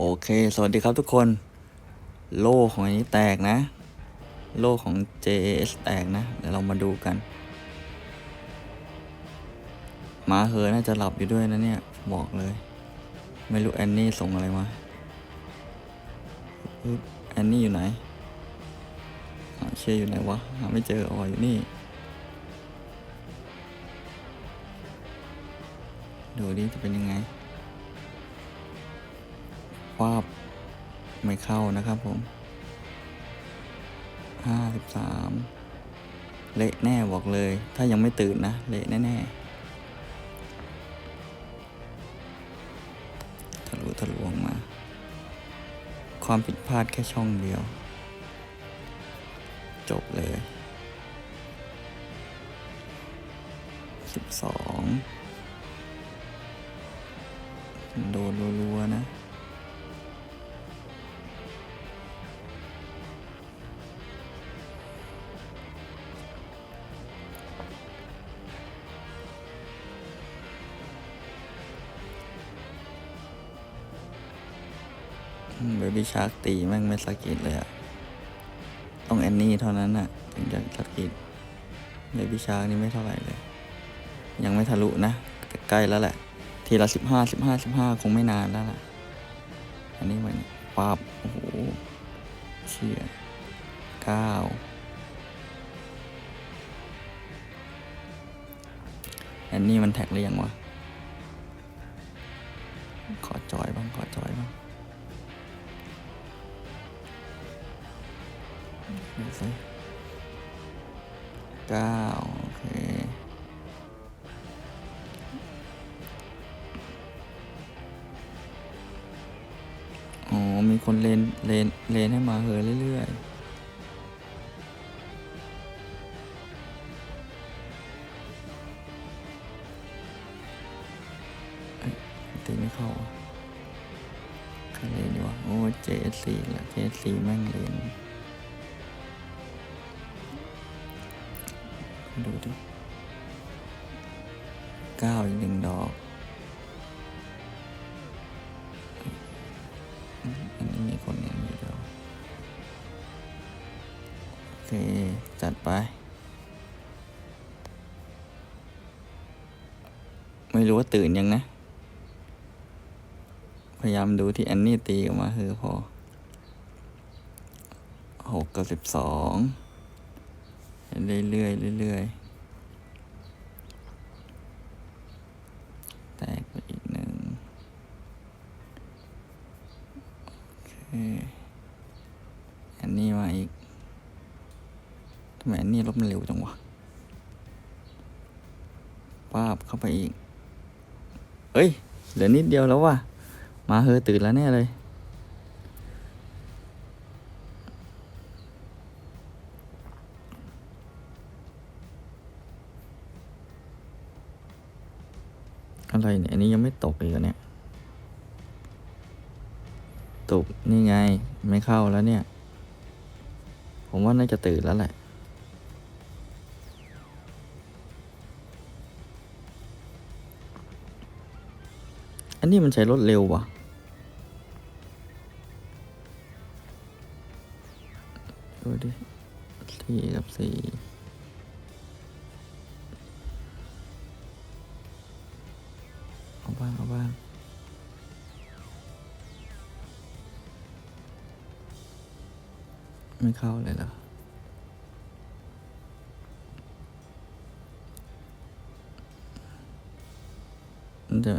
โอเค สวัสดีครับทุกคน โล่ของอันนี้แตกนะ โล่ของ JAS แตกนะ เดี๋ยวเรามาดูกันมาเหอน่าจะหลับอยู่ด้วยนะเนี่ย บอกเลย ไม่รู้แอนนี่ส่งอะไรมาแอนนี่อยู่ไหนอาเชียอยู่ไหนวะหาไม่เจออ๋ออยู่นี่ ดูดิจะเป็นยังไง วาบไม่เข้านะครับผมห้าสิบสามเละแน่บอกเลย ถ้ายังไม่ตื่นนะ เละแน่ๆทะลุทะลวงมา ความผิดพลาดแค่ช่องเดียว จบเลยสิบสองโดนรัวๆนะ เบบี้ชาร์กตีแม่งไม่สกิดเลยอะต้องแอนนี่เท่านั้นอะถึงจะสกิดเบบี้ชาร์กนี่ไม่เท่าไหร่เลย ยังไม่ทะลุนะ ใกล้แล้วแหละ ทีละสิบห้าสิบห้าสิบห้าคงไม่นานแล้วล่ะ อันนี้มันปาบโอ้โหเชี่ยเก้าอันนี้มันแท็กหรือยังวะ ขอจอยบ้าง ขอจอยบ้าง ดูสิเก้าโอเคอ๋อมีคนเลนเลนเลนให้มาเหอเรื่อยๆเอ้ยตีไม่เข้าใครเลนดีวะ โอ้เจสซีละเจสซีแม่งเล เค จัดไป ไม่รู้ว่าตื่นยังนะ พยายามดูที่แอนนี่ตีออกมาคือพอหกกับสิบสองเรื่อยๆเรื่อยๆ แตกไปอีกหนึ่ง โอเคอันนี้มาอีก ทำไมอันนี้ลบมันเร็วจังวะป้าบเข้าไปอีก เอ้ย เหลือนิดเดียวแล้วว่ะ มาเฮอตื่นแล้วแน่เลย อะไรเนี่ย อันนี้ยังไม่ตกอีกเนี่ย ตก นี่ไง ไม่เข้าแล้วเนี่ย ผมว่าน่าจะตื่นแล้วแหละ นนี้มันใช้รถเร็ววะดูดิสี่กับสี่เอาบ้าง เอาบ้างไม่เข้าเลยเหรอ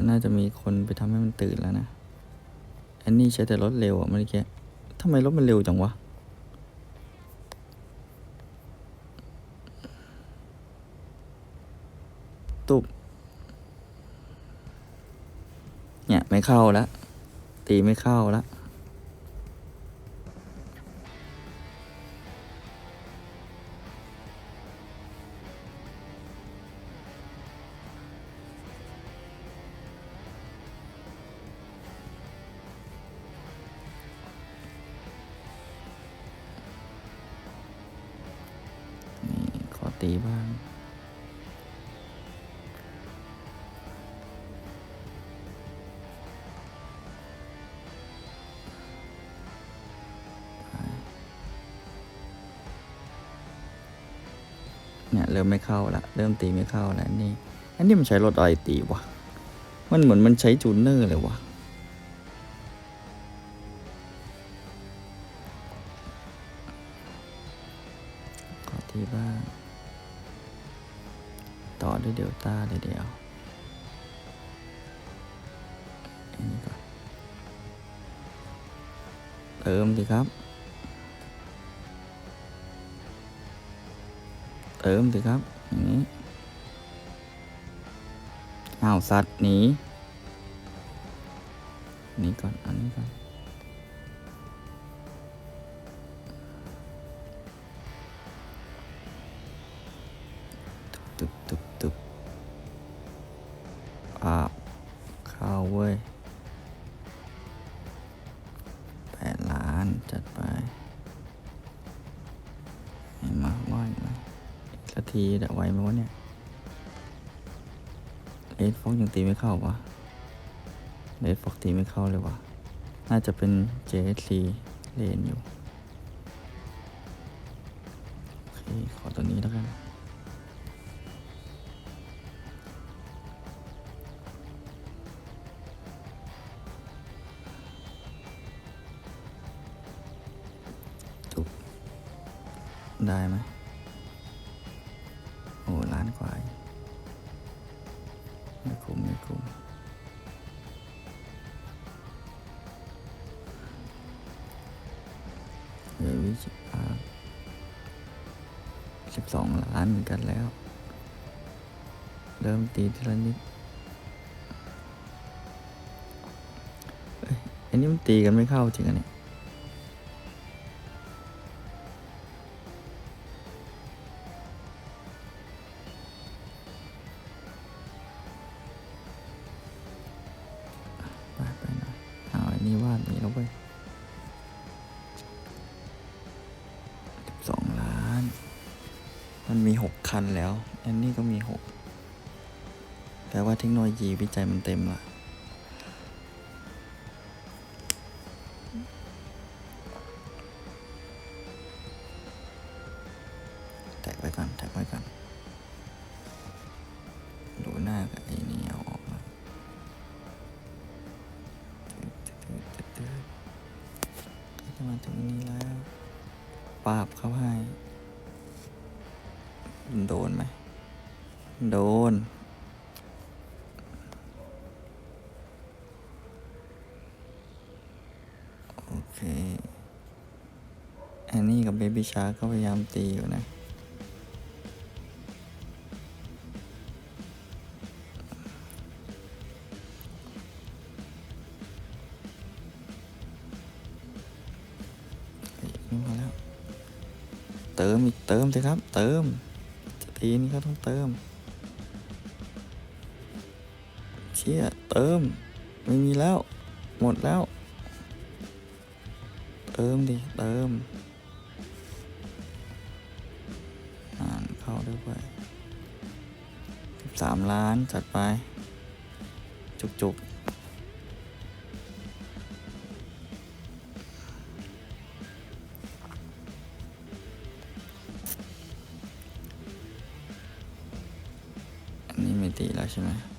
น่าจะมีคนไปทำให้มันตื่นแล้วนะอันนี้ใช้แต่รถเร็วอะเมื่อกี้ทำไมรถมันเร็วจังวะ ตุบเนี่ย ไม่เข้าแล้วตีไม่เข้าแล้ว เนี่ยเริ่มไม่เข้าละเริ่มตีไม่เข้าแล้วนี่ อันนี้มันใช้รถอะไรตีวะ มันเหมือนมันใช้จูนเนอร์เลยวะขอทีบ้างต่อด้วยเดลต้าเลยเดียวอันนี้ก่อนเติมสิครับ ติมสิครับอย่างนี้อ้าวสัตว์หนีนี่ก่อนอันนี้ก่อน ทีเดี๋ยวไหมวะเนี่ยเลดฟอกยังตีไม่เข้าวะเลดฟอกตีไม่เข้าเลยวะน่าจะเป็น JSC เลนอยู่ โอเค ขอตัวนี้แล้วกันจุบได้ไหม นเหมือนกันแล้ว เริ่มตีทีละนิดเอ้ยอันนี้มันตีกันไม่เข้าจริงอันนี้ไปไปหน่อยเอาไอ้นี่วาดนี้แล้วเว้ คันแล้วอันนี้ก็มีหกแปลว่าเทคโนโลยีวิจัยมันเต็มละแท็กไว้ก่อนแท็กไว้ก่อนดูหน้ากับไอ้นี่เอาออกมาจะมาถึงนี้แล้ว ปาบเข้าให้ โดนไหม โดน โอเค อันนี้กับเบบี้ชาร์ก็พยายามตีอยู่นะเฮ้ยนี่มาแล้วเติมอีกเติมสิครับ เติม ตีนี่ก็ต้องเติมเชี่ยเติม ไม่มีแล้ว หมดแล้ว เติมดิ เติม อ่านเข้าด้วยไปสามล้านจัดไป จุกจุกๆ ไ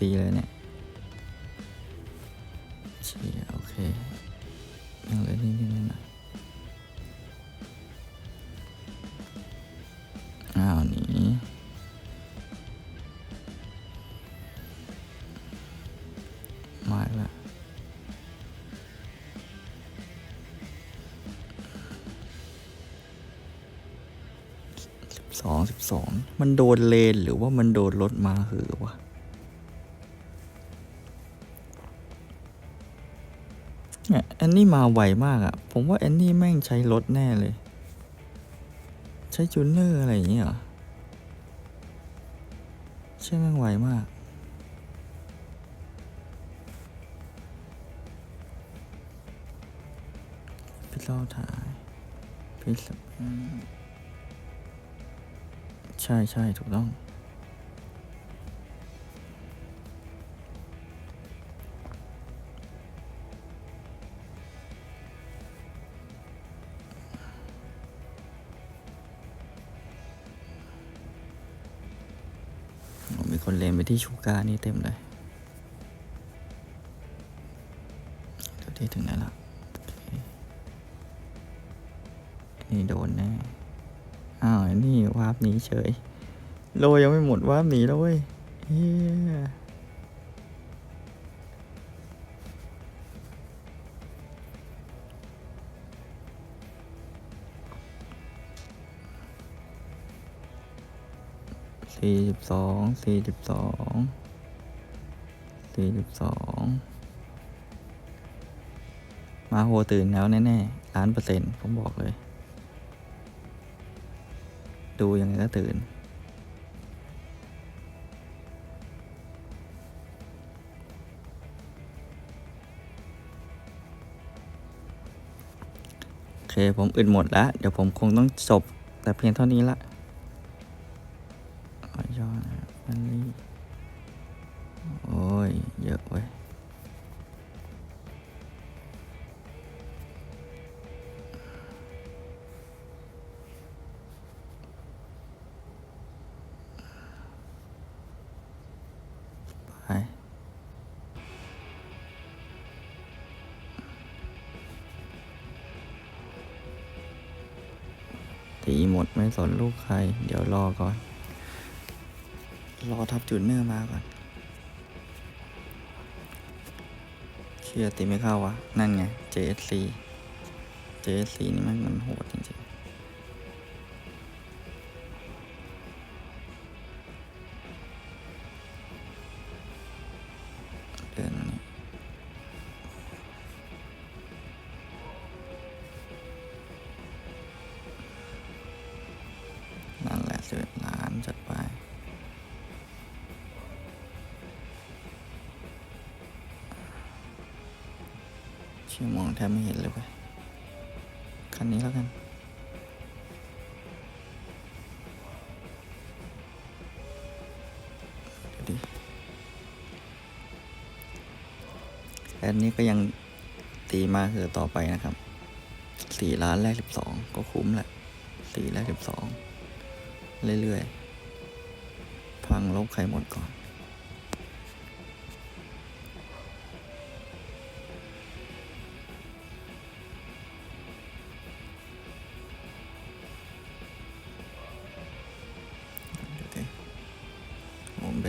ตีเลยเนี่ยเชียโอเคยังเหลือนิดนิดหน่อยอ้าวหนีมาแล้วสิบสองสิบสองมันโดนเลนหรือว่ามันโดนรถมาหือวะ แอนนี่มาไวมากอะ่ะผมว่าแอนนี่แม่งใช้รถแน่เลย ใช้จูนเนอร์อะไรอย่างเงี้ยเหรอใช่แม่งไวมากพิซซ่าถ่ายพิซซ่าใช่ใช่ถูกต้อง ที่ชูการนี่เต็มเลยเดี๋ยวที่ถึงไหนละนี่โดนแน่ อ้าวไอ้นี่วาร์ปหนีเฉย โลยังไม่หมดวาร์ปหนีแล้วเว้ยเสี่สิบสอง สี่สิบสอง สี่สิบสอง มาโฮตื่นแล้วแน่ๆล้านเปอร์เซ็นต์ผมบอกเลย ดูยังไงก็ตื่นโอเคผมอึดหมดแล้ว เดี๋ยวผมคงต้องจบแต่เพียงเท่านี้ละ สนลูกใคร เดี๋ยวรอก่อน รอทับจุดเนื้อมาก่อนเชียตีไม่เข้าวะ นั่นไง JSC JSC นี่มันมันโหดจริง แทบไม่เห็นเลยคันนี้แล้วกัน ดีแอดนี้ก็ยังตีมาคือต่อไปนะครับสี่ล้านแรกสิบสองก็คุ้มแหละสี่แรกสิบสองเรื่อยๆ พังลบใครหมดก่อน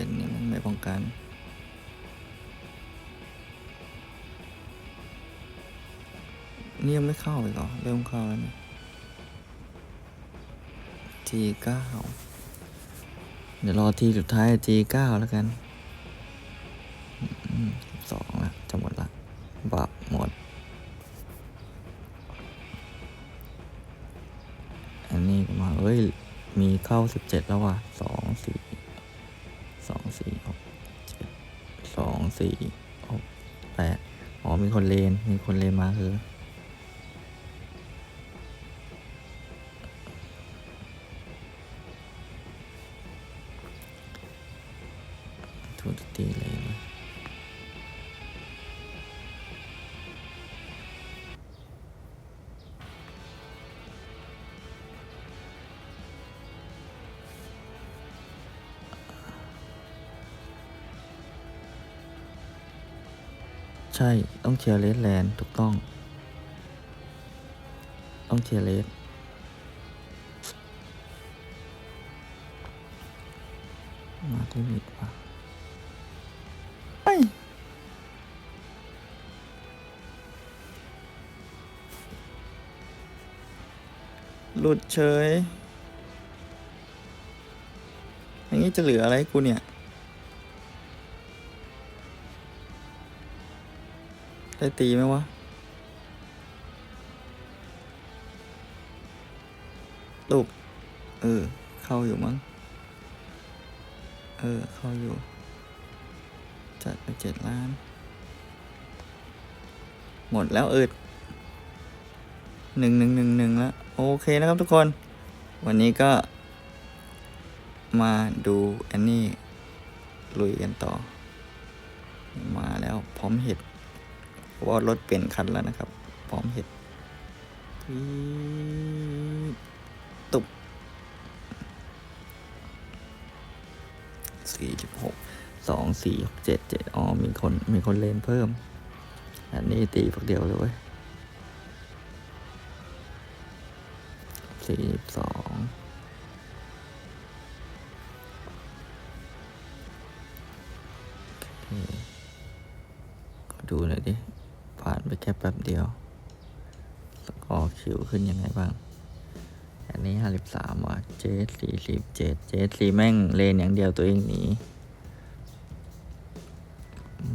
เป็นนี่มันไม่ป้องกันนี่ยังไม่เข้าอีกเหรอเริ่มเข้าแล้วนี่ G9 เดี๋ยวรอทีสุดท้าย G9 แล้วกันสองละจะหมดละบับหมด อันนี้ก็มาเอ้ย มีเข้าสิบเจ็ดแล้วว่ะสองสี่ สองสี่หกแปดอ๋อมีคนเลน มีคนเลนมาคือทูกตีเลยนะ ช่ ต้องเชียร์เลสแลนด์ถูกต้อง ต้องเชียร์เลสมาที่มิดว่ะไอ้หลุดเฉยอย่างนี้จะเหลืออะไรกูเนี่ย ได้ตีไหมวะ ลูก เออ เข้าอยู่มั้ง เออ เข้าอยู่ จัดไปเจ็ดล้าน หมดแล้วเอิดหนึ่งหนึ่งหนึ่งหนึ่งแล้วโอเคนะครับทุกคน วันนี้ก็ มาดูอันนี้ลุยกันต่อ มาแล้วพร้อมเห็ด ว่ารถเปลี่ยนคันแล้วนะครับ พร้อมเห็ดตุบสี่สิบหกสองสี่หกเจ็ดเจ็ดอ๋อมีคนมีคนเล่นเพิ่ม อันนี้ตีฝักเดียวเลยเว้ยสี่สิบสองดูหน่อยดิ ผ่านไปแค่แป๊บเดียว สกอร์คิวขึ้นยังไงบ้าง อันนี้ห้าสิบสามว่ะเจสสี่สิบเจ็ดเจสสี่แม่งเลนอย่างเดียวตัวเองหนี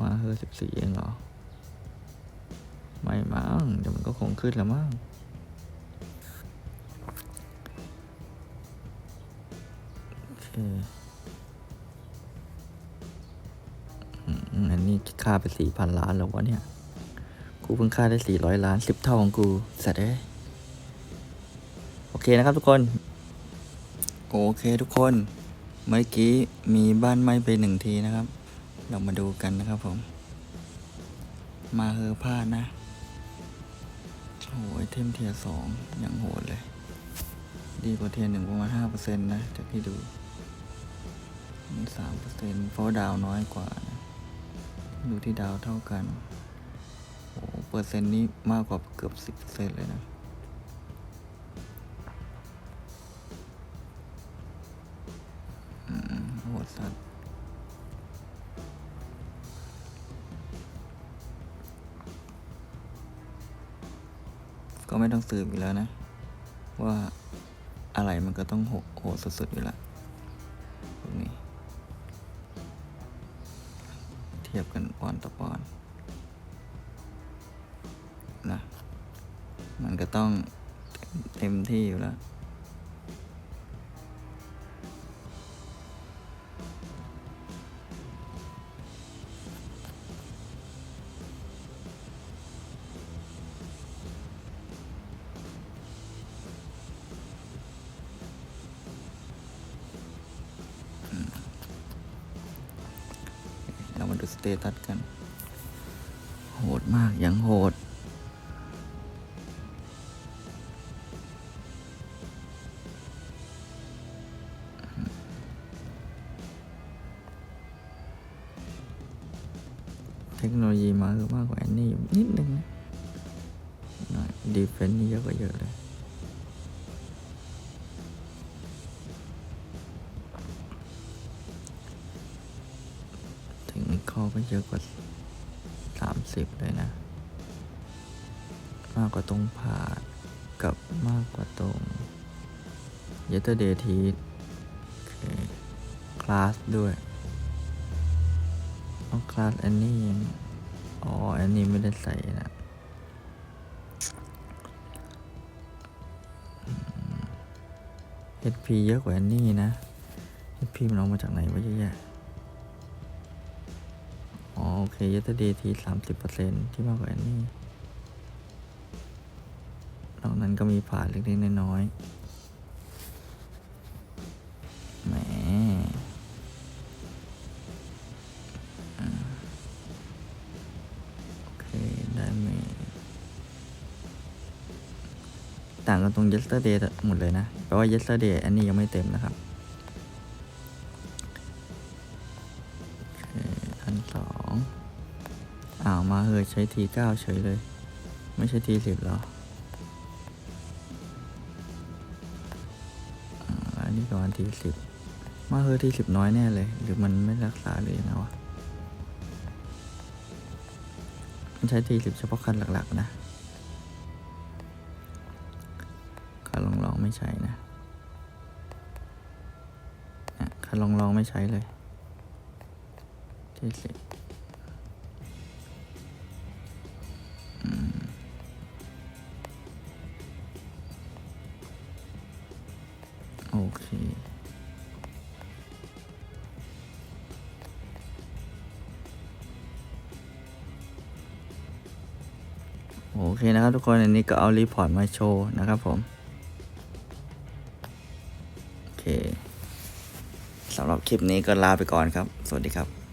มาเฮอสิบสี่เองเหรอ ไม่มั้งเดี๋ยวมันก็คงขึ้นแล้วมั้งโอเคอันนี้ค่าไปสี่พันล้านแล้ววะเนี่ย กูเพิ่งค่าได้สี่ร้อยล้านสิบเท่าของกูสัตว์เอ้ยโอเคนะครับทุกคน โอเคทุกคน เมื่อกี้มีบ้านไม้ไปหนึ่งทีนะครับ เรามาดูกันนะครับผม มาเฮอพลาดนะโอ้ยเทมเทียสองอย่างโหดเลย ดีกว่าเทียหนึ่งประมาณห้าเปอร์เซ็นต์นะจากที่ดูสามเปอร์เซ็นต์เพราะดาวน้อยกว่านะดูที่ดาวเท่ากัน อ้เปอร์เซ็นต์นี้มากกว่าเกือบสิบเปอร์เซ็นต์เลยนะอืมโหดสัตว์ก็ไม่ต้องสืบอีกแล้วนะ ว่าอะไรมันก็ต้องโหดโหดสุดๆอยู่และพวกนี้ เทียบกันปอนต่อปอน มันก็ต้องเต็มที่อยู่แล้ว เรามาดูสเตตัสกัน โหดมากอย่างโหด นี่นิดนึงนะดีเฟนต์นี่เยอะกว่าเยอะเลยถึงข้อก็เยอะกว่าสามสิบเลยนะ มากกว่าตรงผ่าดกับมากกว่าตรงเยเตอร์เดทีคลาสด้วยเอาคลาสอันนี้ยัง อ๋อ อันนี้ไม่ได้ใส่นะเอืม HP เยอะกว่าอันนี้นะ HP มันเอามาจากไหนวะเยอะแยะอ๋อ โอเคยัตเดย์ทีสามสิบเปอร์เซ็นที่มากกว่าอันนี้นอกนั้นก็มีผ่านเล็กๆน้อยๆ ต่างกันตรง yesterday หมดเลยนะแปลว่า yesterday อันนี้ยังไม่เต็มนะครับพันสองอ้าวมาเฮยใช้ทีเก้าเฉยเลย ไม่ใช่ทีสิบหรออันนี้ประมาณทีสิบมาเฮยทีสิบน้อยแน่เลย หรือมันไม่รักษาหรือยังไงวะมันใช้ทีสิบเฉพาะคันหลักๆนะ คัลองลองไม่ใช่นะคัลองลองไม่ใช้เลยที่สิโอเคโอเคนะครับทุกคนอันนี้ก็เอารีพอร์ตมาโชว์นะครับผม คลิปนี้ก็ลาไปก่อนครับ สวัสดีครับ